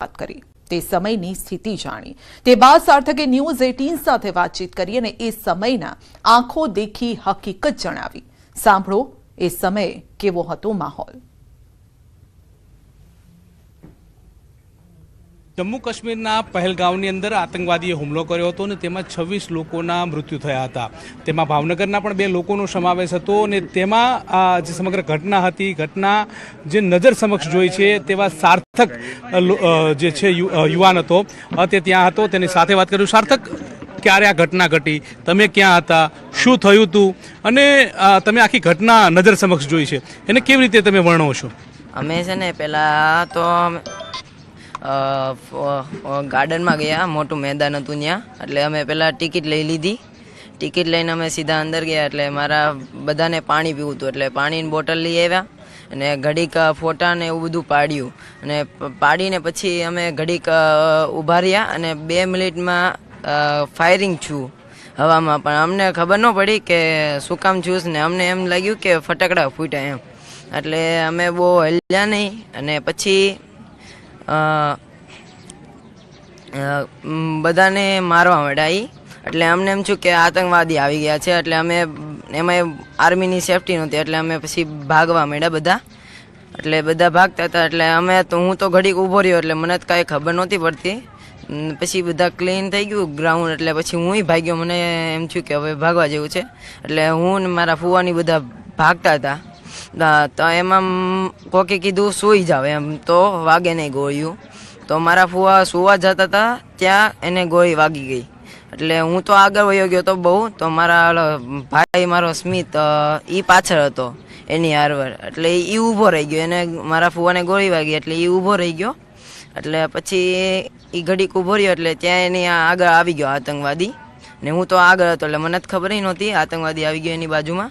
વાત કરી. તે સમયની સ્થિતિ જાણી. તે બાદ સાર્થકે ન્યૂઝ એટીન સાથે વાતચીત કરી અને એ સમયના આંખો દેખી હકીકત જણાવી. સાંભળો એ સમયે કેવો હતો માહોલ. જમ્મુ કાશ્મીરના પહેલગાંવની અંદર આતંકવાદીએ હુમલો કર્યો હતો અને તેમાં છવ્વીસ લોકોના મૃત્યુ થયા હતા. તેમાં ભાવનગરના પણ બે લોકોનો સમાવેશ હતો અને તેમાં જે સમગ્ર ઘટના હતી, ઘટના જે નજર સમક્ષ જોઈ છે તેવા સાર્થક જે છે યુવાન હતો. તે ત્યાં હતો, તેની સાથે વાત કર્યું. સાર્થક, ક્યારે આ ઘટના ઘટી? તમે ક્યાં હતા? શું થયું હતું અને તમે આખી ઘટના નજર સમક્ષ જોઈ છે. એને કેવી રીતે તમે વર્ણવો છો? અમે છે ને પહેલાં તો ગાર્ડનમાં ગયા, મોટું મેદાન હતું ત્યાં. એટલે અમે પહેલાં ટિકિટ લઈ લીધી. ટિકિટ લઈને અમે સીધા અંદર ગયા, એટલે મારા બધાને પાણી પીવું હતું. એટલે પાણીની બોટલ લઈ આવ્યા અને ઘડીક ફોટા ને એવું બધું પાડ્યું. અને પાડીને પછી અમે ઘડીક ઊભા રહ્યા અને બે મિનિટમાં ફાયરિંગ છું હવામાં. પણ અમને ખબર ન પડી કે શું કામ છું ને અમને એમ લાગ્યું કે ફટાકડા ફૂટ્યા એમ. એટલે અમે બહુ હલ્યા નહીં અને પછી બધાને મારવા માંડ્યા એ એટલે અમને એમ છું કે આતંકવાદી આવી ગયા છે, એટલે અમે, એમાં આર્મીની સેફટી નહોતી, એટલે અમે પછી ભાગવા માંડ્યા બધા. એટલે બધા ભાગતા હતા, એટલે અમે તો, હું તો ઘડીક ઊભો રહ્યો, એટલે મને તો કાંઈ ખબર નહોતી પડતી. પછી બધા ક્લીન થઈ ગયું, ગ્રાઉન્ડ, એટલે પછી હુંય ભાગ્યો, મને એમ થયું કે હવે ભાગવા જેવું છે. એટલે હું ને મારા ફુવાની બધા ભાગતા હતા. તા- એમાં કોકે કીધું સૂઈ જાવ એમ. તો વાગે નહીં ગોળ્યું. તો મારા ફુવા સુવા જતા હતા ત્યાં એને ગોળી વાગી ગઈ. એટલે હું તો આગળ વયો ગયો તો બહુ. તો મારા ભાઈ મારો સ્મિત એ પાછળ હતો એની હારવાર. એટલે એ ઊભો રહી ગયો. એને મારા ફુવાને ગોળી વાગી એટલે એ ઊભો રહી ગયો. એટલે પછી એ ઘડીક ઊભો રહ્યો એટલે ત્યાં એની આગળ આવી ગયો આતંકવાદી. ને હું તો આગળ હતો એટલે મને જ ખબર નહોતી આતંકવાદી આવી ગયો એની બાજુમાં.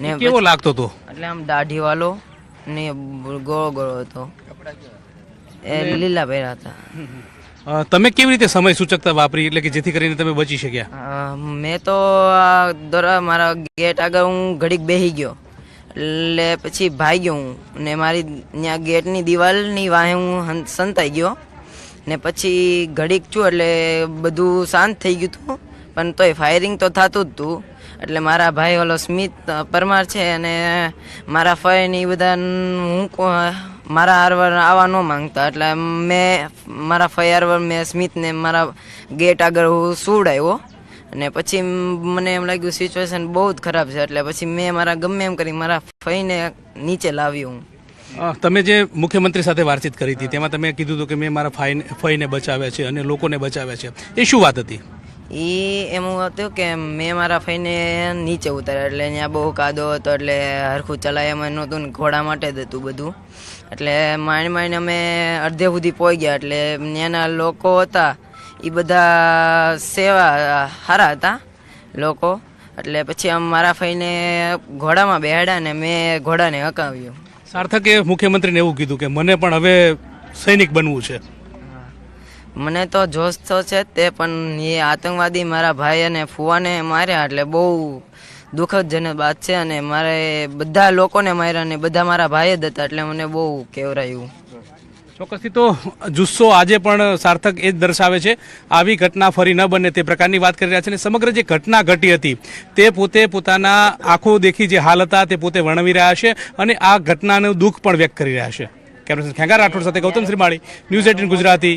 ને કેવો લાગતો હતો? એટલે આમ દાઢી વાળો ને ગોળો ગોળો હતો. એ લીલા પહેર્યા હતા. તમે કેવી રીતે સમય સૂચકતા વાપરી? એટલે કે જેથી કરીને તમે બચી શક્યા? મેં તો દોરા મારા ગેટ આગળ હું ઘડીક બેહી ગયો. એટલે પછી ભાગ્યો હું. ને મારી ત્યાં ગેટની દિવાલની વાહે હું સંતાઈ ગયો. ને પછી ઘડીક છું એટલે બધું શાંત થઈ ગયું હતું. પણ તોય ફાયરિંગ તો થતું જ હતું. એટલે મારા ભાઈ ઓલો સ્મિત પરમાર છે અને મારા ફઈને એ બધા હું મારા હારવાર આવવા ન માંગતા. એટલે મેં, મારા ફઈ હારવાર મેં સ્મિતને મારા ગેટ આગળ હું સુવડાવ્યો અને પછી મને એમ લાગ્યું સિચ્યુએશન બહુ જ ખરાબ છે. એટલે પછી મેં મારા ગમે એમ કરી મારા ફઈને નીચે લાવ્યો હું. તમે જે મુખ્યમંત્રી સાથે વાતચીત કરી હતી, તેમાં તમે કીધું હતું કે મેં મારા ફાઈને ફઈને બચાવ્યા છે અને લોકોને બચાવ્યા છે. એ શું વાત હતી? એ એમ હતું કે મેં મારા ફઈને નીચે ઉતાર્યા એટલે ત્યાં બહુ કાદો હતો એટલે હરખું ચલાય એમ નહોતું ને ઘોડા માટે જ હતું બધું. એટલે માંડ માંડ અમે અડધે સુધી પહોંચી ગયા એટલે ત્યાંના લોકો હતા એ બધા સેવા સારા હતા લોકો. એટલે પછી આમ મારા ફઈને ઘોડામાં બેહાડ્યા ને મેં ઘોડાને હકાવ્યો. સાર્થકે મુખ્યમંત્રીને એવું કીધું કે મને પણ હવે સૈનિક બનવું છે. મને તો જોશ તો છે તે, પણ એ આતંકવાદી મારા ભાઈ અને ફુવાને માર્યા, એટલે બહુ દુઃખદજનક વાત છે અને મારે બધા લોકોને માર્યા અને બધા મારા ભાઈ જ હતા, એટલે મને બહુ કેવરાયું. ચોક્કસથી તો જુસ્સો આજે પણ સાર્થક એ જ દર્શાવે છે. આવી ઘટના ફરી ન બને તે પ્રકારની વાત કરી રહ્યા છે અને સમગ્ર જે ઘટના ઘટી હતી, તે પોતે પોતાના આંખો દેખી જે હાલ હતા, તે પોતે વર્ણવી રહ્યા છે અને આ ઘટનાનું દુઃખ પણ વ્યક્ત કરી રહ્યા છે. કેમેરા ખેંગા રાઠોડ સાથે ગૌતમ શ્રીમાળી, ન્યૂઝ એટીન ગુજરાતી.